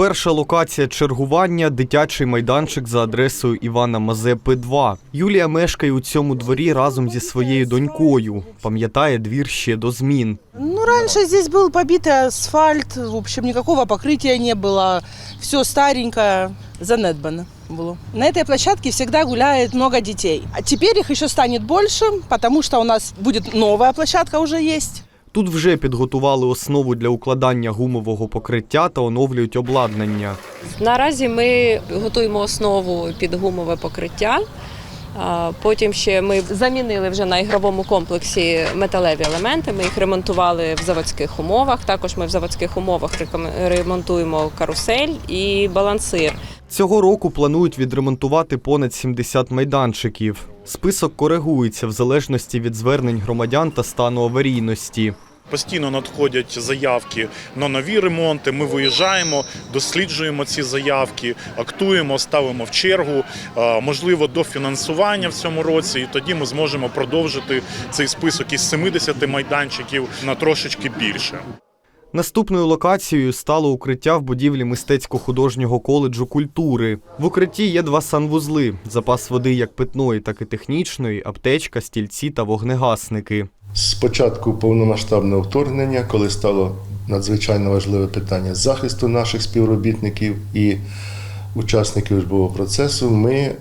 Перша локація чергування дитячий майданчик за адресою Івана Мазепи 2. Юлія мешкає у цьому дворі разом зі своєю донькою. Пам'ятає двір ще до змін. Ну, раньше здесь был побитый асфальт, в общем, никакого покрытия не было. Все старенькое, занедбано было. На этой площадке всегда гуляет много детей. А теперь их еще станет больше, потому что у нас будет новая площадка уже есть. Тут вже підготували основу для укладання гумового покриття та оновлюють обладнання. Наразі ми готуємо основу під гумове покриття. Потім ще ми замінили вже на ігровому комплексі металеві елементи. Ми їх ремонтували в заводських умовах. Також ми в заводських умовах ремонтуємо карусель і балансир. Цього року планують відремонтувати понад 70 майданчиків. Список коригується в залежності від звернень громадян та стану аварійності. Постійно надходять заявки на нові ремонти. Ми виїжджаємо, досліджуємо ці заявки, актуємо, ставимо в чергу, е, можливо, до фінансування в цьому році, і тоді ми зможемо продовжити цей список із 70 майданчиків на трошечки більше. Наступною локацією стало укриття в будівлі мистецько-художнього коледжу культури. В укритті є два санвузли: запас води як питної, так і технічної, аптечка, стільці та вогнегасники. З початку повномасштабного вторгнення, коли стало надзвичайно важливе питання захисту наших співробітників і учасників жбового процесу, ми е,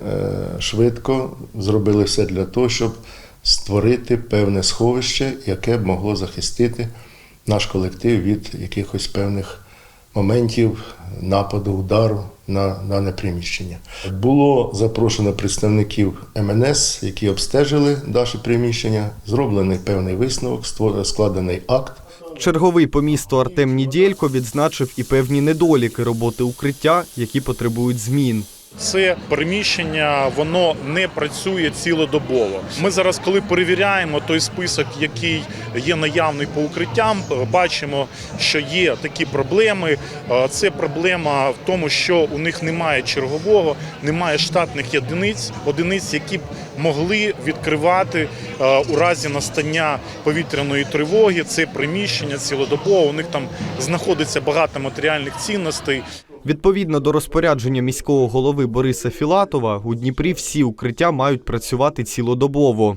швидко зробили все для того, щоб створити певне сховище, яке б могло захистити наш колектив від якихось певних моментів нападу, удару на дане приміщення. Було запрошено представників МНС, які обстежили наше приміщення, зроблений певний висновок, складений акт. Черговий по місту Артем Нідєлько відзначив і певні недоліки роботи укриття, які потребують змін. Це приміщення воно не працює цілодобово. Ми зараз, коли перевіряємо той список, який є наявний по укриттям, бачимо, що є такі проблеми. Е, Це проблема в тому, що у них немає чергового, немає штатних одиниць, одиниць, які б могли відкривати е, у разі настання повітряної тривоги. Це приміщення цілодобово. У них там знаходиться багато матеріальних цінностей. Відповідно до розпорядження міського голови Бориса Філатова, у Дніпрі всі укриття мають працювати цілодобово.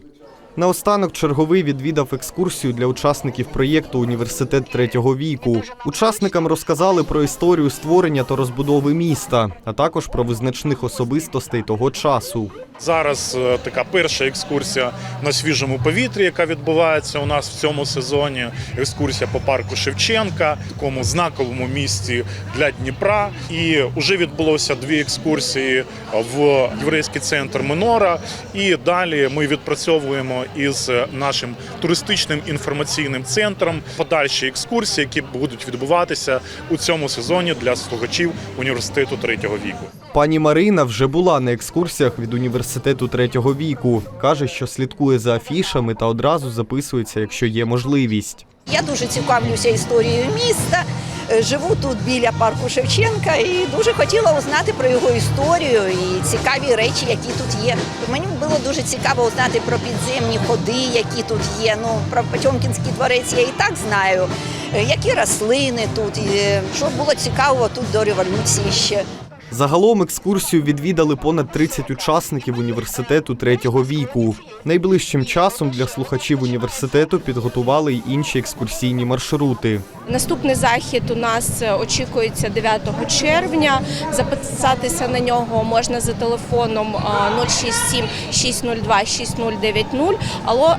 Наостанок черговий відвідав екскурсію для учасників проєкту Університет третього віку. Учасникам розказали про історію створення та розбудови міста, а також про визначних особистостей того часу. Зараз е, така перша екскурсія на свіжому повітрі, яка відбувається у нас в цьому сезоні. Екскурсія по парку Шевченка, такому знаковому місці для Дніпра. І вже відбулося дві екскурсії в єврейський центр Минора. І далі ми відпрацьовуємо із нашим туристичним інформаційним центром подальші екскурсії, які будуть відбуватися у цьому сезоні для слухачів університету третього віку. Пані Марина вже була на екскурсіях від університету третього віку. каже, що слідкує за афішами та одразу записується, якщо є можливість. Я дуже цікавлюся історією міста. е, Живу тут біля парку Шевченка і дуже хотіла узнати про його історію і цікаві речі, які тут є. Мені було дуже цікаво узнати про підземні ходи, які тут є. Ну про Потьомкінський дворець я і так знаю. Е, Які рослини тут, і, е, що було цікавого тут до революції ще. Загалом екскурсію відвідали понад 30 учасників університету третього віку. Найближчим часом для слухачів університету підготували й інші екскурсійні маршрути. Наступний захід у нас е, очікується 9 червня. Записатися на нього можна за телефоном е, 067 602 6090,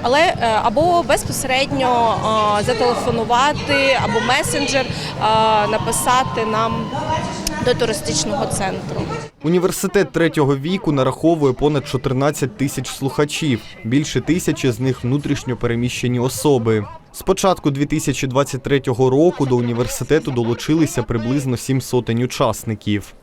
але, е, або безпосередньо е, зателефонувати, або месенджер написати нам до туристичного центру. Університет третього віку нараховує понад 14 тисяч слухачів. Більше тисячі з них внутрішньо переміщені особи. З початку 2023 року до університету долучилися приблизно сім сотень учасників.